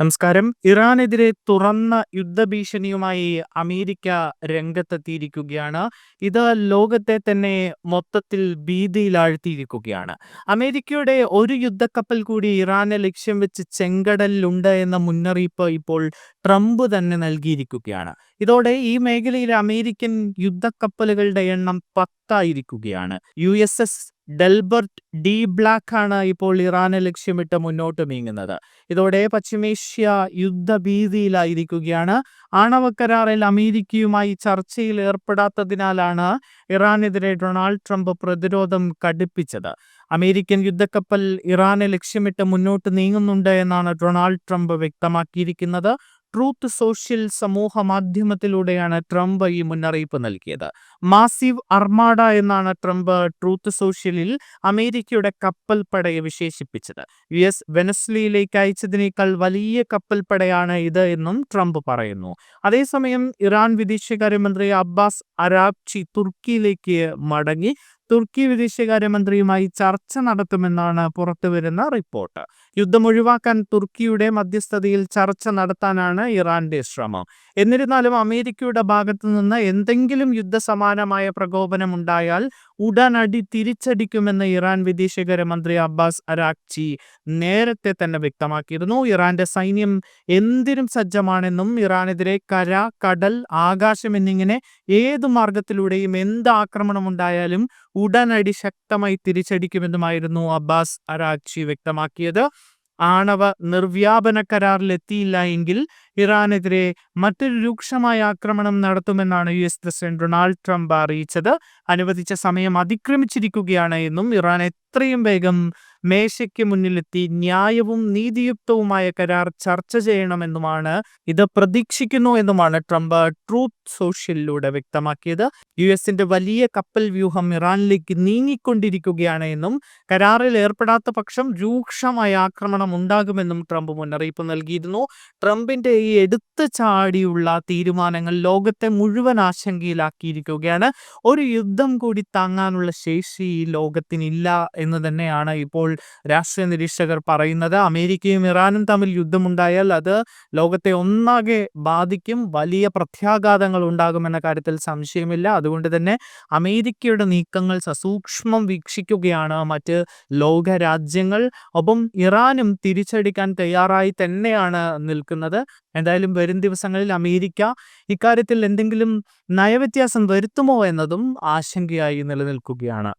നമസ്കാരം. ഇറാനെതിരെ തുറന്ന യുദ്ധഭീഷണിയുമായി അമേരിക്ക രംഗത്തെത്തിയിരിക്കുകയാണ്. ഇത് ലോകത്തെ തന്നെ മൊത്തത്തിൽ ഭീതിയിലാഴ്ത്തിയിരിക്കുകയാണ്. അമേരിക്കയുടെ ഒരു യുദ്ധക്കപ്പൽ കൂടി ഇറാനെ ലക്ഷ്യം വെച്ച് ചെങ്കടലിലുണ്ട് എന്ന മുന്നറിയിപ്പ് ഇപ്പോൾ ട്രംപ് തന്നെ നൽകിയിരിക്കുകയാണ്. ഇതോടെ ഈ മേഖലയിലെ അമേരിക്കൻ യുദ്ധക്കപ്പലുകളുടെ എണ്ണം പത്തായിരിക്കുകയാണ് U S S Delbert D Black ആണ് ഇപ്പോൾ ഇറാനെ ലക്ഷ്യമിട്ട് മുന്നോട്ട് നീങ്ങുന്നത്. ഇതോടെ പശ്ചിമേഷ്യ യുദ്ധഭീതിയിലായിരിക്കുകയാണ്. ആണവ കരാറിൽ അമേരിക്കയുമായി ചർച്ചയിൽ ഏർപ്പെടാത്തതിനാലാണ് ഇറാനെതിരെ ഡൊണാൾഡ് ട്രംപ് പ്രതിരോധം കടുപ്പിച്ചത്. അമേരിക്കൻ യുദ്ധക്കപ്പൽ ഇറാനെ ലക്ഷ്യമിട്ട് മുന്നോട്ട് നീങ്ങുന്നുണ്ട് എന്നാണ് ഡൊണാൾഡ് ട്രംപ് വ്യക്തമാക്കിയിരിക്കുന്നത്. ട്രൂത്ത് സോഷ്യൽ സമൂഹ മാധ്യമത്തിലൂടെയാണ് ട്രംപ് ഈ മുന്നറിയിപ്പ് നൽകിയത്. മാസീവ് അർമാഡ എന്നാണ് ട്രംപ് ട്രൂത്ത് സോഷ്യലിൽ അമേരിക്കയുടെ കപ്പൽ പടയെ വിശേഷിപ്പിച്ചത്. യു എസ് വെനസ്ലിയിലേക്ക് അയച്ചതിനേക്കാൾ വലിയ കപ്പൽ പടയാണ് ഇത് എന്നും ട്രംപ് പറയുന്നു. അതേസമയം ഇറാൻ വിദേശകാര്യമന്ത്രി അബ്ബാസ് അരാബ്ചി തുർക്കിയിലേക്ക് മടങ്ങി. തുർക്കി വിദേശകാര്യമന്ത്രിയുമായി ചർച്ച നടത്തുമെന്നാണ് പുറത്തുവരുന്ന റിപ്പോർട്ട്. യുദ്ധം ഒഴിവാക്കാൻ തുർക്കിയുടെ മധ്യസ്ഥതയിൽ ചർച്ച നടത്താനാണ് ഇറാന്റെ ശ്രമം. എന്നിരുന്നാലും അമേരിക്കയുടെ ഭാഗത്തു നിന്ന് എന്തെങ്കിലും യുദ്ധസമാനമായ പ്രകോപനം ഉണ്ടായാൽ ഉടനടി തിരിച്ചടിക്കുമെന്ന് ഇറാൻ വിദേശകാര്യ മന്ത്രി അബ്ബാസ് അരാക്ചി നേരത്തെ തന്നെ വ്യക്തമാക്കിയിരുന്നു. ഇറാന്റെ സൈന്യം എന്തിനും സജ്ജമാണെന്നും ഇറാനെതിരെ കര കടൽ ആകാശം എന്നിങ്ങനെ ഏത് മാർഗത്തിലൂടെയും എന്ത് ആക്രമണം ഉണ്ടായാലും ഉടനടി ശക്തമായി തിരിച്ചടിക്കുമെന്നുമായിരുന്നു അബ്ബാസ് അരാക്ചി വ്യക്തമാക്കിയത്. ആണവ നിർവ്യാപന കരാറിലെത്തിയില്ല എങ്കിൽ ഇറാനെതിരെ മറ്റൊരു രൂക്ഷമായ ആക്രമണം നടത്തുമെന്നാണ് U S president Donald Trump അറിയിച്ചത്. അനുവദിച്ച സമയം അതിക്രമിച്ചിരിക്കുകയാണ് എന്നും ഇറാൻ എത്രയും വേഗം മേശയ്ക്ക് മുന്നിലെത്തി ന്യായവും നീതിയുക്തവുമായ കരാർ ചർച്ച ചെയ്യണമെന്നുമാണ് ഇത് പ്രതീക്ഷിക്കുന്നു എന്നുമാണ് ട്രംപ് ട്രൂത്ത് സോഷ്യലിലൂടെ വ്യക്തമാക്കിയത്. യു എസിന്റെ വലിയ കപ്പൽ വ്യൂഹം ഇറാനിലേക്ക് നീങ്ങിക്കൊണ്ടിരിക്കുകയാണ് എന്നും കരാറിൽ ഏർപ്പെടാത്ത പക്ഷം രൂക്ഷമായ ആക്രമണം ഉണ്ടാകുമെന്നും ട്രംപ് മുന്നറിയിപ്പ് നൽകിയിരുന്നു. ട്രംപിന്റെ ഈ എടുത്തു ചാടിയുള്ള തീരുമാനങ്ങൾ ലോകത്തെ മുഴുവൻ ആശങ്കയിലാക്കിയിരിക്കുകയാണ്. ഒരു യുദ്ധം കൂടി താങ്ങാനുള്ള ശേഷി ഈ ലോകത്തിനില്ല എന്ന് തന്നെയാണ് ഇപ്പോൾ രാഷ്ട്രീയ നിരീക്ഷകർ പറയുന്നത്. അമേരിക്കയും ഇറാനും തമ്മിൽ യുദ്ധമുണ്ടായാൽ അത് ലോകത്തെ ഒന്നാകെ ബാധിക്കും വലിയ പ്രത്യാഘാതങ്ങൾ ഉണ്ടാകുമെന്ന കാര്യത്തിൽ സംശയമില്ല. അതുകൊണ്ട് തന്നെ അമേരിക്കയുടെ നീക്കങ്ങൾ സസൂക്ഷ്മം വീക്ഷിക്കുകയാണ്. മറ്റ് ലോകരാജ്യങ്ങൾ ഒപ്പം ഇറാനും തിരിച്ചടിക്കാൻ തയ്യാറായി തന്നെയാണ് നിൽക്കുന്നത്. എന്തായാലും വരും ദിവസങ്ങളിൽ അമേരിക്ക ഇക്കാര്യത്തിൽ എന്തെങ്കിലും നയവ്യത്യാസം വരുത്തുമോ എന്നതും ആശങ്കയായി നിലനിൽക്കുകയാണ്.